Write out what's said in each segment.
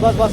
बस बस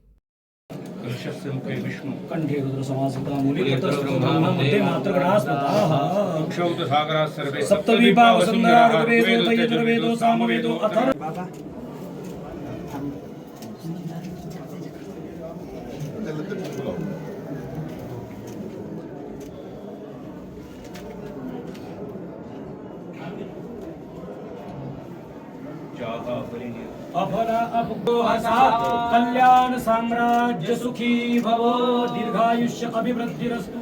ऋषस्यमुखे विष्णु। कंठे रुद्रसमासिता मुनिरतस्ब्रह्ममध्ये मातृगणास्मताः क्षौतसागराः सर्वे सप्तविभा वसुन्धरा ऋग्वेदो यजुर्वेदो सामवेदो अथर्व। कल्याण साम्राज्य सुखी भव। दीर्घायुष्य अभिवृद्धिरस्तु।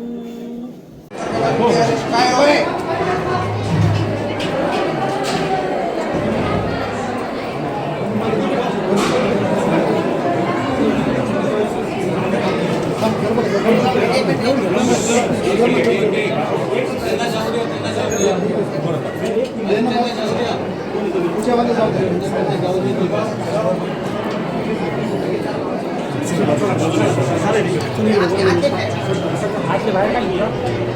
시험하는 사람들이 운전할 때 나오는 아직 말할까요?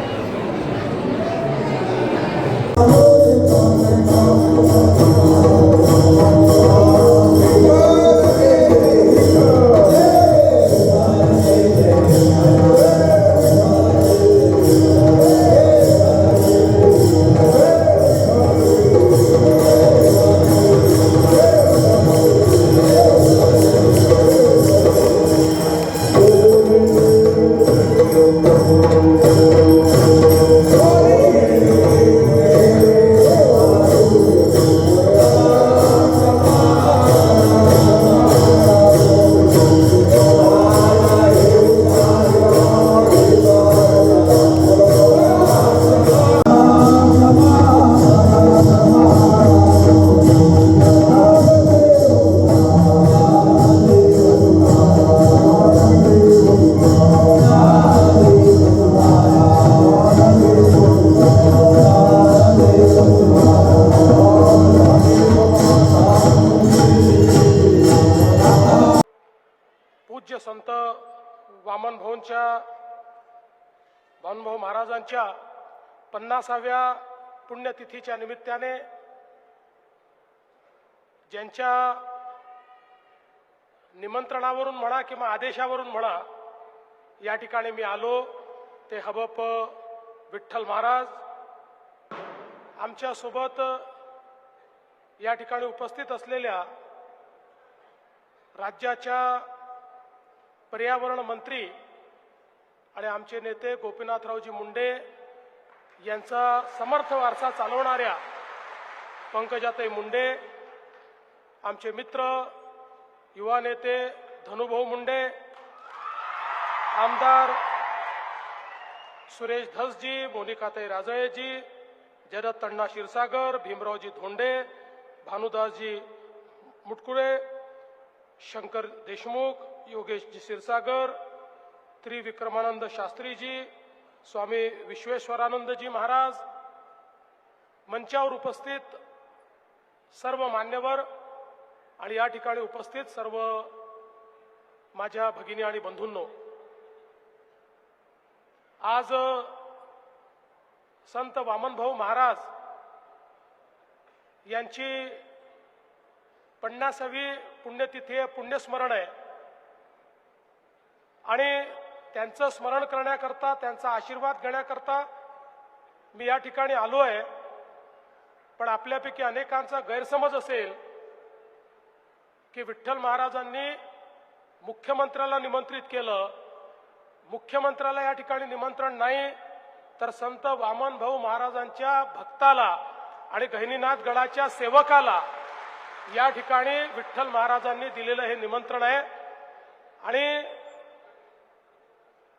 Oh, आमच्या भाऊंच्या महाराजांच्या पन्नासाव्या पुण्यतिथीच्या निमित्ताने ज्यांच्या निमंत्रणावरून म्हणा किंवा आदेशावरून म्हणा या ठिकाणी मी आलो ते हबप विठ्ठल महाराज आमच्यासोबत या ठिकाणी उपस्थित असलेल्या राज्याच्या पर्यावरण मंत्री आणि आमचे नेते गोपीनाथरावजी मुंडे यांचा समर्थ वारसा चालवणाऱ्या पंकजाताई मुंडे आमचे मित्र युवा नेते धनुभाऊ मुंडे आमदार सुरेश धसजी मोनिकाताई राजळेजी जयदत्त अण्णा क्षीरसागर भीमरावजी धोंडे भानुदासजी मुटकुळे शंकर देशमुख योगेशजी क्षीरसागर त्रिविक्रमानंद शास्त्रीजी स्वामी विश्वेश्वरानंदजी महाराज मंचावर उपस्थित सर्व मान्यवर आणि या ठिकाणी उपस्थित सर्व माझ्या भगिनी आणि बंधूंनो आज संत वामनभाऊ महाराज यांची पन्नासावी पुण्यतिथी पुण्यस्मरण आहे. आणि त्यांचं स्मरण करण्याकरता त्यांचा आशीर्वाद घेण्याकरता मी या ठिकाणी आलो आहे. पण आपल्यापैकी अनेकांचा गैरसमज असेल की विठ्ठल महाराजांनी मुख्यमंत्र्याला निमंत्रित केलं. मुख्यमंत्र्याला या ठिकाणी निमंत्रण नाही तर संत वामन भाऊ महाराजांच्या भक्ताला आणि गहिनीनाथ गडाच्या सेवकाला या ठिकाणी विठ्ठल महाराजांनी दिलेलं हे निमंत्रण आहे. आणि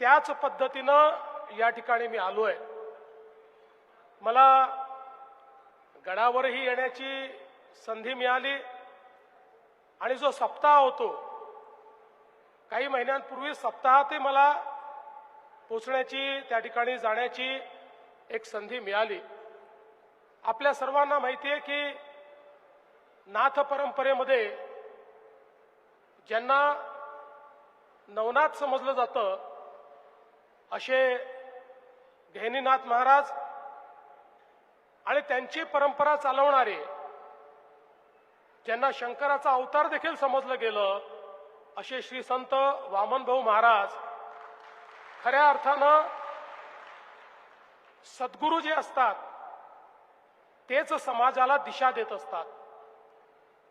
त्याच पद्धतीनं या ठिकाणी मी आलो आहे मला गडावरही येण्याची संधी मिळाली आणि जो सप्ताह होतो काही महिन्यांपूर्वी सप्ताहातही मला पोचण्याची त्या ठिकाणी जाण्याची एक संधी मिळाली. आपल्या सर्वांना माहिती आहे की नाथ परंपरेमध्ये ज्यांना नवनाथ समजलं जातं असे घेनीनाथ महाराज आणि त्यांची परंपरा चालवणारे ज्यांना शंकराचा अवतार देखील समजलं गेलं असे श्री संत वामनभाऊ महाराज खऱ्या अर्थानं सद्गुरू जे असतात तेच समाजाला दिशा देत असतात.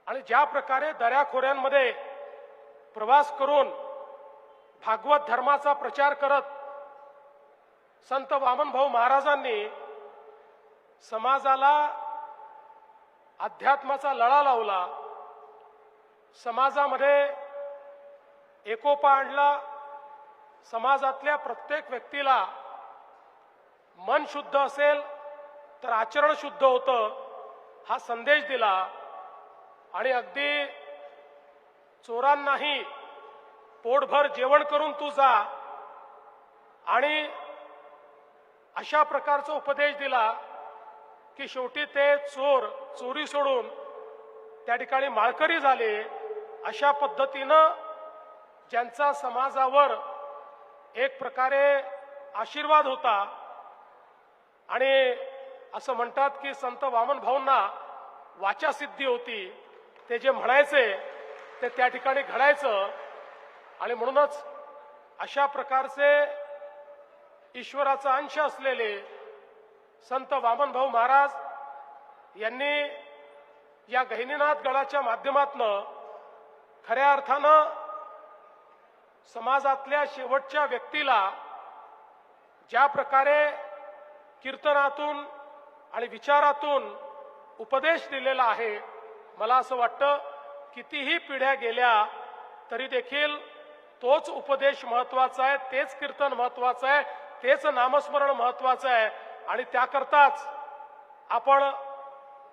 आणि ज्या प्रकारे दऱ्याखोऱ्यांमध्ये प्रवास करून भागवत धर्माचा प्रचार करत संत वामनभाऊ महाराजांनी समाजाला अध्यात्माचा लळा लावला. समाजामध्ये एकोपा आणला. समाजातल्या प्रत्येक व्यक्तीला मन शुद्ध असेल तर आचरण शुद्ध होतं हा संदेश दिला. आणि अगदी चोरांनाही पोटभर जेवण करून तू जा. आणि अशा प्रकारचा उपदेश दिला की शेवटी ते चोर चोरी सोडून त्या ठिकाणी माळकरी झाले. अशा पद्धतीनं ज्यांचा समाजावर एक प्रकारे आशीर्वाद होता आणि असं म्हणतात की संत वामन भाऊंना वाचासिद्धी होती. ते जे म्हणायचे ते त्या ठिकाणी घडायचं आणि म्हणूनच अशा प्रकारचे ईश्वराचा अंश असलेले संत वामनभाऊ महाराज यांनी या गहिनीनाथ गडाच्या माध्यमातनं खऱ्या अर्थानं समाजातल्या शेवटच्या व्यक्तीला ज्या प्रकारे कीर्तनातून आणि विचारातून उपदेश दिलेला आहे मला असं वाटतं कितीही पिढ्या गेल्या तरी देखील तोच उपदेश महत्त्वाचा आहे तेच कीर्तन महत्वाचं आहे तेच नामस्मरण महत्वाचं आहे. आणि त्याकरताच आपण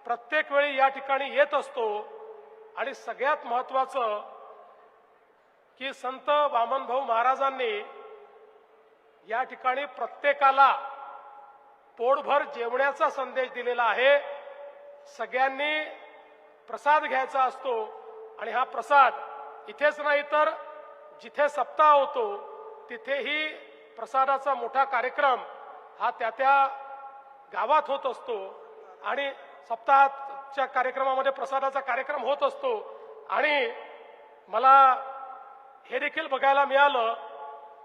प्रत्येक वेळी या ठिकाणी येत असतो. आणि सगळ्यात महत्वाचं की संत वामनभाऊ महाराजांनी या ठिकाणी प्रत्येकाला पोटभर जेवण्याचा संदेश दिलेला आहे. सगळ्यांनी प्रसाद घ्यायचा असतो. आणि हा प्रसाद इथेच नाही तर जिथे सप्ताह होतो तिथेही प्रसादाचा मोठा कार्यक्रम हा त्या त्या गावात होत असतो आणि सप्ताहाच्या कार्यक्रमामध्ये प्रसादाचा कार्यक्रम होत असतो. आणि मला हे देखील बघायला मिळालं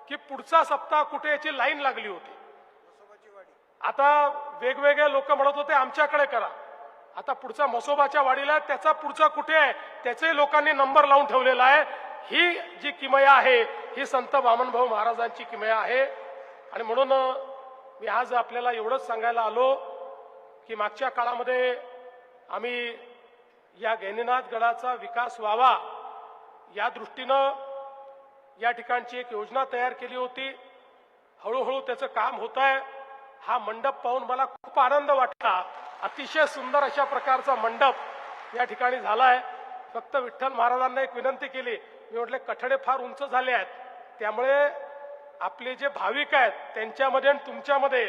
की पुढचा सप्ताह कुठे याची लाईन लागली होती. आता वेगवेगळे लोक म्हणत होते आमच्याकडे करा. आता पुढचा मसोबाच्या वाडीला त्याचा पुढचा कुठे आहे त्याचे लोकांनी नंबर लावून ठेवलेला आहे. ही जी किमया आहे ही संत वामनभाऊ महाराजांची किमया आहे. आणि म्हणून मी आज आपल्याला एवढंच सांगायला आलो की मागच्या काळामध्ये आम्ही या गैनीनाथ गडाचा विकास व्हावा या दृष्टीनं या ठिकाणची एक योजना तयार केली होती. हळूहळू त्याचं काम होत आहे हा मंडप पाहून मला खूप आनंद वाटला. अतिशय सुंदर अशा प्रकारचा मंडप या ठिकाणी झाला आहे फक्त विठ्ठल महाराजांना एक विनंती केली. मी म्हटले कठडे फार उंच झाले आहेत. त्यामुळे आपले जे भाविक आहेत त्यांच्यामध्ये आणि तुमच्यामध्ये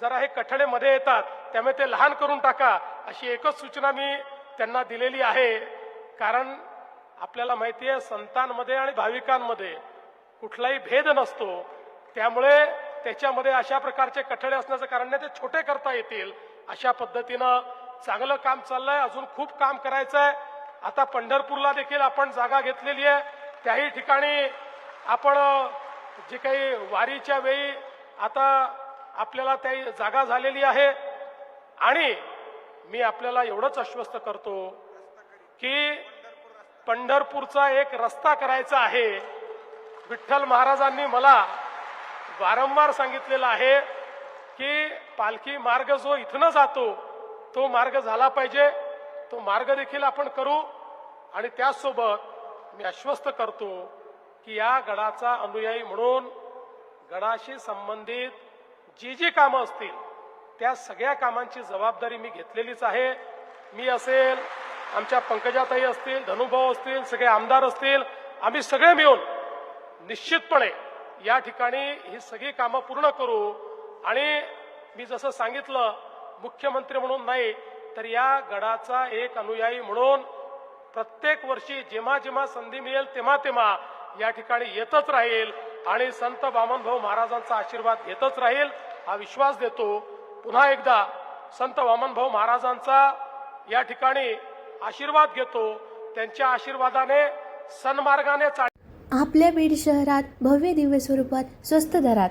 जरा हे कठडे मध्ये येतात त्यामुळे ते लहान करून टाका अशी एकच सूचना मी त्यांना दिलेली आहे. कारण आपल्याला माहिती आहे संतांमध्ये आणि भाविकांमध्ये कुठलाही भेद नसतो. त्यामुळे त्याच्यामध्ये अशा प्रकारचे कठडे असण्याचं कारण नाही ते छोटे करता येतील. अशा पद्धतीनं चांगलं काम चाललंय अजून खूप काम करायचं आहे आता पंढरपूरला देखील आपण जागा घेतलेली आहे. त्याही ठिकाणी आपण जे काही वारीच्या वेळी आता आपल्याला त्या जागा झालेली आहे आणि मी आपल्याला एवढंच आश्वस्त करतो की पंढरपूरचा एक रस्ता करायचा आहे. विठ्ठल महाराजांनी मला वारंवार सांगितलेलं आहे की पालखी मार्ग जो इथनं जातो तो मार्ग झाला पाहिजे. तो मार्ग देखील आपण करू आणि त्याचसोबत मी आश्वस्त करतो. की या गडाचा अनुयायी म्हणून गडाशी संबंधित जी जी कामं असतील त्या सगळ्या कामांची जबाबदारी मी घेतलेलीच आहे. मी असेल आमच्या पंकजाताई असतील धनुभाऊ असतील सगळे आमदार असतील आम्ही सगळे मिळून निश्चितपणे या ठिकाणी ही सगळी कामं पूर्ण करू. आणि मी जसं सांगितलं मुख्यमंत्री म्हणून नाही तर या गडाचा एक अनुयायी म्हणून प्रत्येक वर्षी जेव्हा जेव्हा संधी मिळेल तेव्हा तेव्हा या ठिकाणी येतच राहील आणि संत वामनभाऊ महाराजांचा आशीर्वाद घेतच राहील हा विश्वास देतो. पुन्हा एकदा संत वामनभाऊ महाराजांचा या ठिकाणी आशीर्वाद घेतो. त्यांच्या आशीर्वादाने सन्मार्गाने चाल आपल्या बीड शहरात भव्य दिव्य स्वरूपात स्वस्त दरात